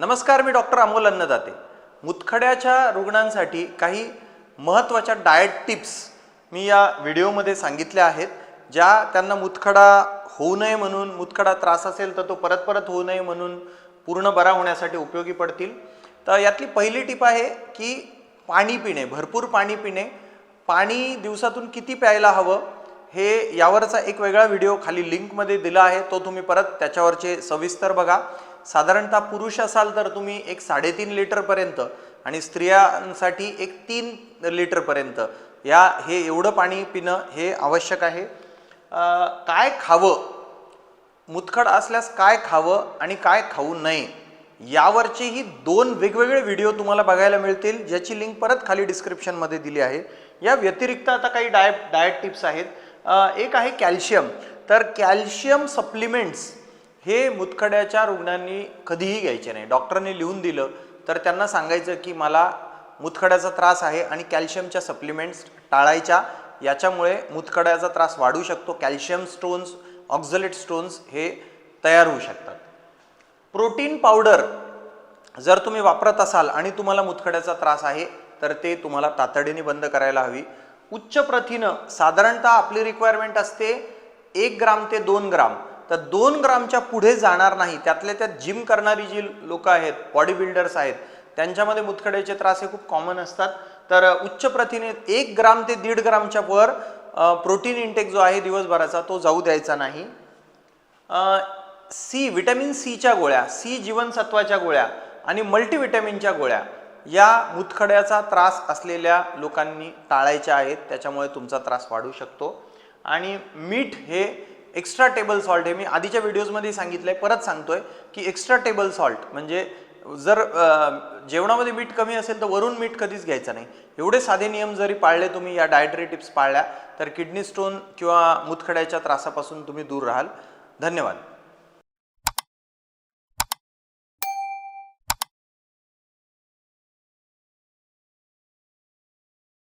नमस्कार मी डॉक्टर अमोल अन्नदाते. मुतखड्याच्या रुग्णांसाठी काही महत्त्वाच्या डाएट टिप्स मी या व्हिडिओमध्ये सांगितल्या आहेत ज्या त्यांना मुतखडा होऊ नये म्हणून मुतखडा त्रास असेल तर तो परत परत होऊ नये म्हणून पूर्ण बरा होण्यासाठी उपयोगी पडतील. तर यातली पहिली टिप आहे की पाणी पिणे भरपूर पाणी पिणे. पाणी दिवसातून किती प्यायला हवं? हे यावरचा एक वेगळा व्हिडिओ खाली लिंकमध्ये दिला आहे. तो तुम्ही परत त्याच्यावरचे सविस्तर बघा. साधारणतः पुरुष असाल तर तुम्ही एक साडेतीन लिटरपर्यंत आणि स्त्रियांसाठी एक तीन लिटरपर्यंत या हे एवढं पाणी पिणं हे आवश्यक आहे. काय खावं? मुतखड असल्यास काय खावं आणि काय खाऊ नये? यावरचेही दोन वेगवेगळे व्हिडिओ तुम्हाला बघायला मिळतील ज्याची लिंक परत खाली डिस्क्रिप्शनमध्ये दिली आहे. या व्यतिरिक्त आता काही डायट डाएट टिप्स आहेत. एक आहे कॅल्शियम. तर कॅल्शियम सप्लिमेंट्स हे मुतखड्याच्या रुग्णांनी कधीही घ्यायचे नाही. डॉक्टरने लिहून दिलं तर त्यांना सांगायचं की मला मुतखड्याचा त्रास आहे आणि कॅल्शियमच्या सप्लिमेंट्स टाळायच्या. याच्यामुळे मुतखड्याचा त्रास वाढू शकतो. कॅल्शियम स्टोन्स ऑक्झलेट स्टोन्स हे तयार होऊ शकतात. प्रोटीन पावडर जर तुम्ही वापरत असाल आणि तुम्हाला मुतखड्याचा त्रास आहे तर ते तुम्हाला तातडीने बंद करायला हवी. उच्च प्रथिनं साधारणतः आपली रिक्वायरमेंट असते एक ग्राम ते दोन ग्राम. तर दोन ग्रामच्या पुढे जाणार नाही. त्यातल्या त्यात जिम करणारी जी लोकं आहेत बॉडी बिल्डर्स आहेत त्यांच्यामध्ये मुतखड्याचे त्रास हे खूप कॉमन असतात. तर उच्च प्रथिने एक ग्राम ते दीड ग्रामच्या वर प्रोटीन इंटेक जो आहे दिवसभराचा तो जाऊ द्यायचा नाही. सी विटॅमिन सीच्या गोळ्या सी जीवनसत्वाच्या गोळ्या आणि मल्टीविटॅमिनच्या गोळ्या. या मुतखड्याचा त्रास असलेल्या लोकांनी टाळायच्या आहेत त्याच्यामुळे तुमचा त्रास वाढू शकतो. आणि मीठ हे एक्स्ट्रा टेबल सॉल्ट हे मी आधीच्या व्हिडिओजमध्ये सांगितलं आहे परत सांगतोय की एक्स्ट्रा टेबल सॉल्ट म्हणजे जर जेवणामध्ये मीठ कमी असेल तर वरून मीठ कधीच घ्यायचं नाही. एवढे साधे नियम जरी पाळले तुम्ही या डायटरी टिप्स पाळल्या तर किडनी स्टोन किंवा मुतखड्याच्या त्रासापासून तुम्ही दूर राहाल. धन्यवाद.